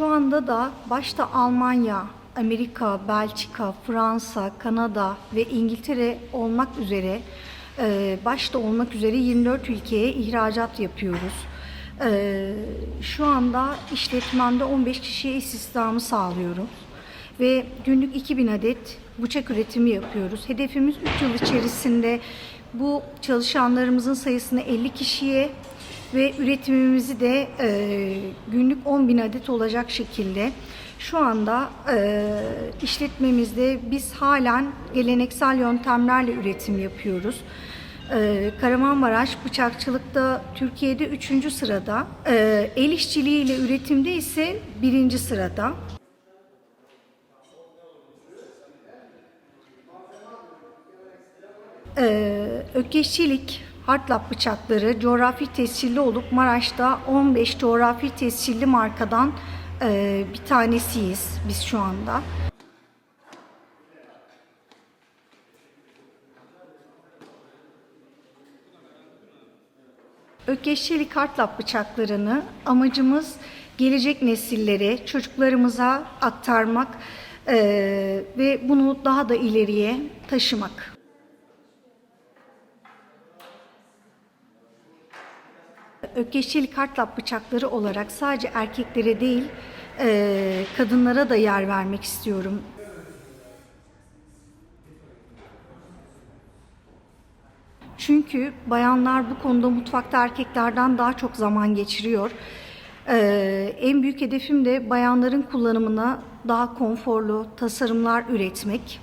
Şu anda da başta Almanya, Amerika, Belçika, Fransa, Kanada ve İngiltere olmak üzere e, başta olmak üzere 24 ülkeye ihracat yapıyoruz. E, Şu anda işletmemde 15 kişiye istihdamı sağlıyorum ve günlük 2000 adet bıçak üretimi yapıyoruz. Hedefimiz 3 yıl içerisinde bu çalışanlarımızın sayısını 50 kişiye ve üretimimizi de e, günlük 10 bin adet olacak şekilde şu anda e, işletmemizde biz halen geleneksel yöntemlerle üretim yapıyoruz. E, Kahramanmaraş bıçakçılıkta Türkiye'de 3. sırada, e, el işçiliği ile üretimde ise 1. sırada. Ee, Ökeşçilik, Hartlap bıçakları coğrafi tescilli olup Maraş'ta 15 coğrafi tescilli markadan e, bir tanesiyiz biz şu anda. Ökeşçilik Hartlap bıçaklarını amacımız gelecek nesillere, çocuklarımıza aktarmak e, ve bunu daha da ileriye taşımak. Ökeşçilik hartlap bıçakları olarak sadece erkeklere değil eee, kadınlara da yer vermek istiyorum. Çünkü bayanlar bu konuda mutfakta erkeklerden daha çok zaman geçiriyor. Eee, en büyük hedefim de bayanların kullanımına daha konforlu tasarımlar üretmek.